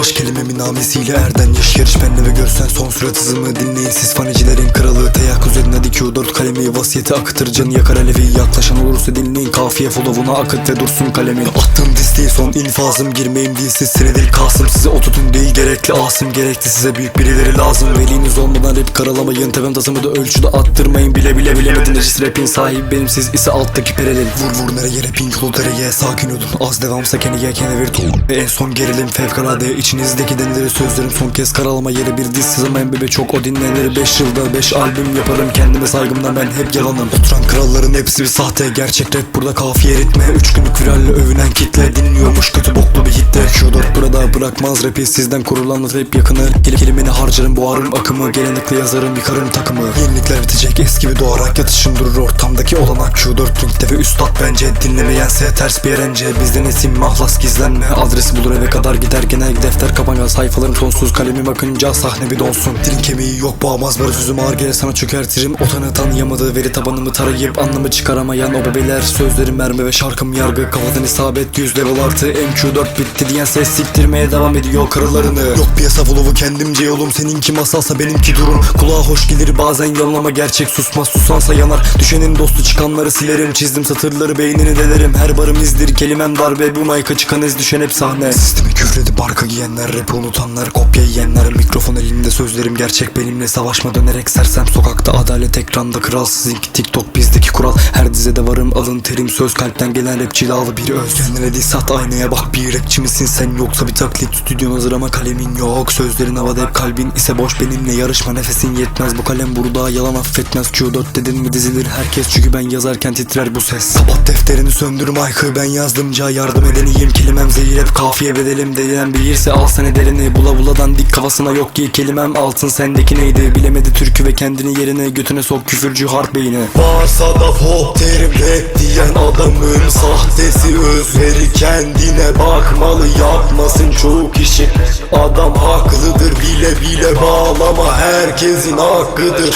beyannamesiyle erden Yaş. Yarış benle ve görsen son sürat hızımı Dinleyin. Siz fanicilerin kralı Teyakkuz edin. Hadi Q4 kalemi Vasiyeti akıtır. Canı yakar alevi Yaklaşan olursa dinleyin. Kafiye follow'una akıt ve dursun kalemin Attığım disteği son infazım Girmeyim dilsiz senedir Kasım Size ototun değil gerekli. Asım Gerekli size büyük birileri lazım. Veliniz olmadan rap karalamayın Tepem tasımı da ölçüde attırmayın. Bile bile bilemedin Regis rapin sahibi benim siz ise alttaki perelerin Vur vur nereye? Rapin yolu dereye Sakin olun. Az devamsa keneye kenevir Ve en son gerilim fevkalade içinizdeki denileri sözlerim son kez karalama yeri bir diz sızamayan bebe çok o dinlenir. 5 yılda 5 albüm yaparım kendime saygımdan ben hep yalanım. Oturan kralların hepsi bir sahte gerçek rap. Burada kafiye ritme 3 günlük viralle övünen kitle dinliyormuş. Kötü boklu bir hitte Q4 burada bırakmaz rapi sizden kurulan rap yakını. Kelim kelimini harcarım boğarım akımı. Gelenekli yazarım yıkarım takımı. Yenilikler bitecek eski bir doğarak yatışım durur. Ortamdaki olanak Q4 ringde ve üstad bence. Dinlemeyense ters bir erence Bizden esim mahlas gizlenme. Adresi bulur eve kadar gider genel defter kapangan Sayfalarım sonsuz kalemi bakınca sahne bir donsun Dilin kemiği yok boğamaz barı sözüm ağır gelir sana çökertirim. Otanı tanıyamadığı veri tabanımı tarayıp Anlamı çıkaramayan o bebeler. Sözlerim mermi ve şarkım yargı Kafadan isabet 100 level artı. MQ4 bitti diyen ses siktirmeye devam ediyor kırılarını Yok piyasa flow'u kendimce yolum Seninki masalsa benimki durum. Kulağa hoş gelir bazen yanlama gerçek susmaz Susansa yanar. Düşenin dostu çıkanları silerim Çizdim satırları beynini delerim. Her barım izdir kelimem darbe Bu mayka çıkan ez düşen hep sahne. Sistemi küfredi barka giyenler Rap'i unutanlar kopya yiyenler. Mikrofon elimde sözlerim gerçek. Benimle Savaşma dönerek sersem sokakta Adalet ekranda kral sizinki TikTok bizdeki kural. Her dizede varım alın terim söz Kalpten gelen rap cilalı bir öz. Kendine değil sat aynaya bak bir rapçi misin sen? Yoksa bir taklit stüdyon hazır ama kalemin yok. Sözlerin havada hep kalbin ise boş benimle yarışma Nefesin yetmez. Bu kalem burada yalan affetmez. Q4 dedin mi dizilir herkes? Çünkü ben yazarken titrer bu ses. Kapat defterini söndür mic'ı ben yazdımca yardım edeniyim Kelimem zehir hep kafiye bedelim. Denilen bilirse al sen ederini. Bula buladan dik kafasına yok ki kelimem. Altın sendeki neydi? Bilemedi türkü ve kendini yerine götüne sok küfürcü harp beyni. Varsa da hop derim rap diyen adamın sahtesi özveri kendine bakmalı yapmasın çoğu kişi Adam haklıdır bile bile bağlama herkesin hakkıdır